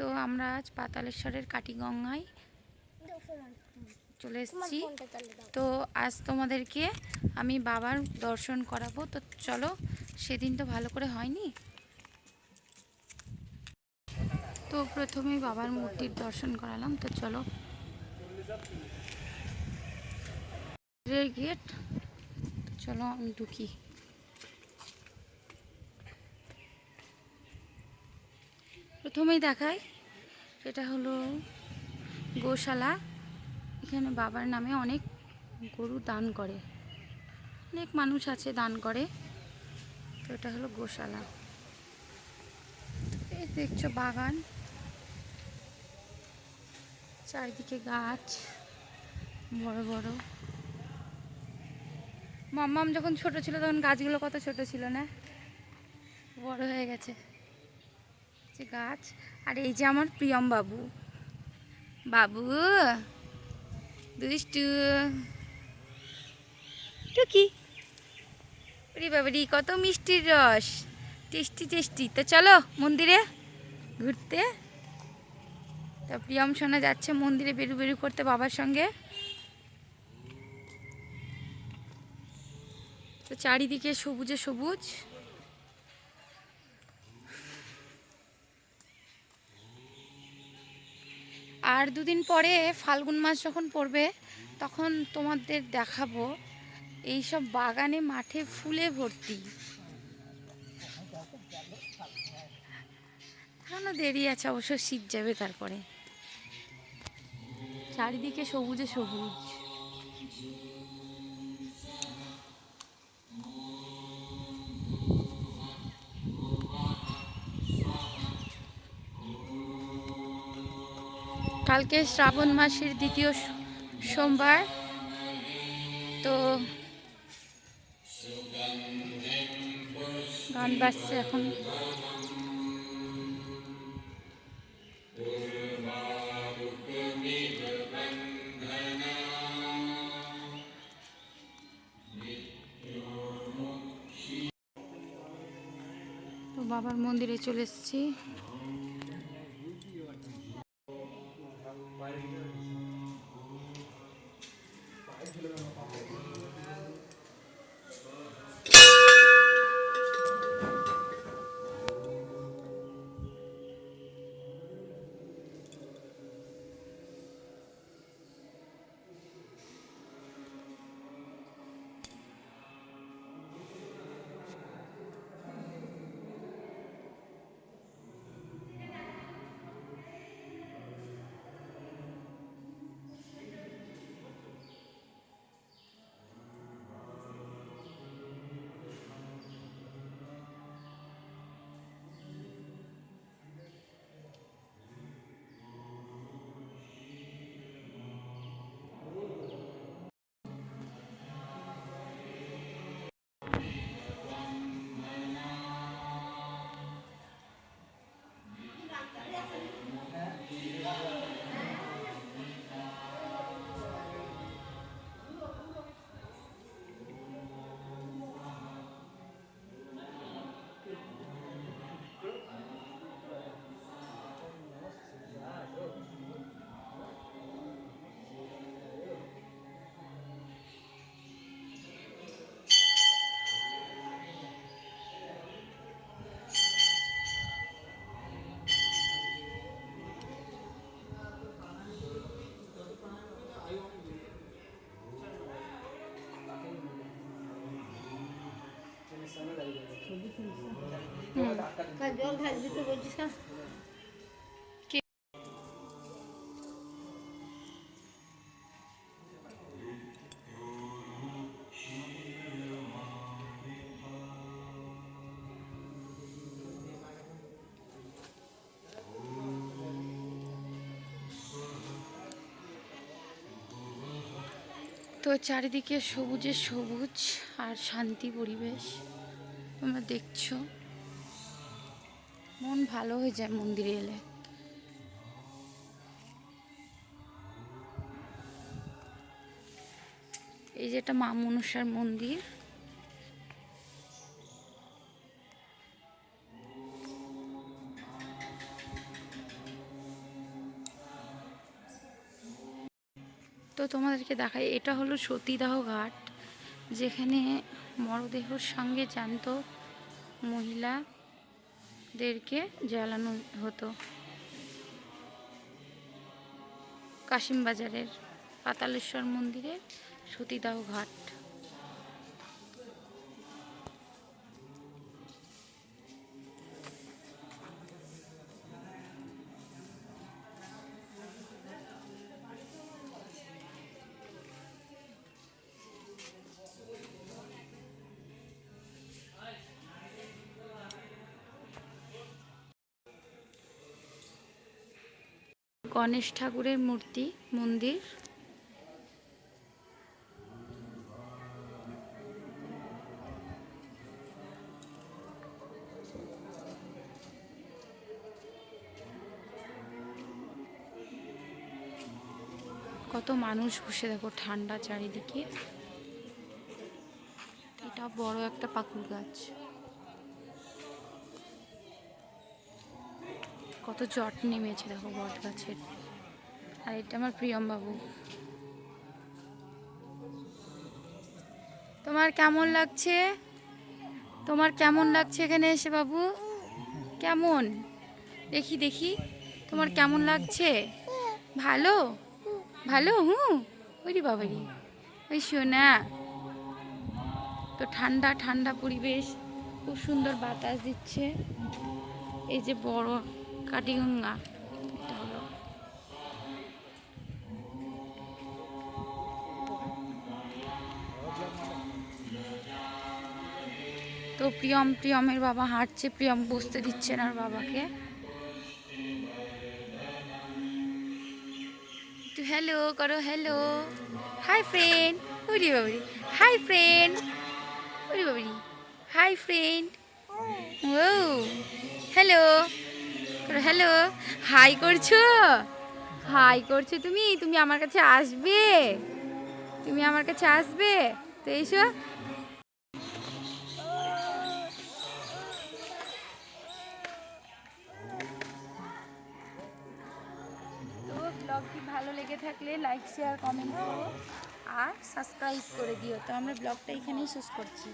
তো আমরা আজ পাতালেশ্বরের কাটিগঙ্গায় চলে এসেছি। তো আজ তোমাদেরকে আমি বাবার দর্শন করাবো। তো চলো সেদিন তো ভালো করে হয়নি। তো প্রথমেই বাবার মূর্তির দর্শন করালাম। তো চলো। গেট। চলো আমি ঢুকি। প্রথমেই দেখাই এটা হলো গোশালা। এখানে বাবার নামে অনেক গরু দান করে, অনেক মানুষ আছে দান করে। তো এটা হলো গোশালা। এই দেখছ বাগান। চারিদিকে গাছ, বড় বড়। মাম্মাম যখন ছোট ছিল তখন গাছগুলো কত ছোট ছিল না? বড় হয়ে গেছে। যে গাছ। আর এই যে আমার প্রিয়ম বাবু। বাবু, দুষ্টু। টুকি রে বাবারি, কত মিষ্টির রস। Tasty tasty. তো চলো মন্দিরে ঘুরতে। তা প্রিয়ম শোনা যাচ্ছে মন্দিরে বেরু বেরু করতে বাবার সঙ্গে। তো চারিদিকে সবুজে সবুজ। আর দুদিন পরে ফাল্গুন মাস যখন পড়বে, তখন তোমাদের দেখাবো এই সব বাগানে মাঠে ফুলে ভর্তি। এখনও দেরি আছে, অবশ্য শীত যাবে তারপরে। চারিদিকে সবুজে সবুজ। কালকে শ্রাবণ মাসের দ্বিতীয় সোমবার তো গান বাজছে এখন। বাবার মন্দিরে চলে এসেছি। দিতে বলছিস তো চারিদিকে সবুজে সবুজ আর শান্তি পরিবেশ তোমরা দেখছ। মন ভালো হয়ে যায় মন্দিরে এলে। এই যে এটা মা মনসার মন্দির। তো তোমাদেরকে দেখাই, এটা হলো সতীদাহ ঘাট, যেখানে মরদেহর সঙ্গে জানত মহিলা মহিলাদেরকে জ্বালানো হতো। কাশিমবাজারের পাতালেশ্বর মন্দিরের সতীদাহ ঘাট। গণেশ ঠাকুরের মূর্তি, মন্দির। কত মানুষ বসে দেখো ঠান্ডা চারিদিকে। এটা বড় একটা পাকুর গাছ কত জট নেমেছে দেখো বট গাছের আর এটা আমার প্রিয়ম বাবু তোমার কেমন লাগছে? তোমার কেমন লাগছে এখানে এসে বাবু? কেমন? দেখি দেখি। তোমার কেমন লাগছে? ভালো? ভালো? হুম ওরি বাবারি। ওই শোনা তো ঠান্ডা ঠান্ডা পরিবেশ। খুব সুন্দর বাতাস দিচ্ছে। এই যে বড় কাটিগঙ্গা। তো প্রিয়ম, প্রিয়মের বাবা হাঁটছে, প্রিয়ম বসতে দিচ্ছে না ওর বাবাকে। একটু হ্যালো করো হ্যালো হাই ফ্রেন্ড ওরি বাবরি। হাই ফ্রেন্ড ওরি Babri. Hi friend hello, hi করছ? হাই করছ তুমি? তুমি আমার কাছে আসবে? তুমি আমার কাছে আসবে? তো এসো। ব্লগটি ভালো লেগে থাকলে লাইক শেয়ার কমেন্ট করো। আর সাবস্ক্রাইব করে দিও। তো আমরা ব্লগটা এখানেই শেষ করছি।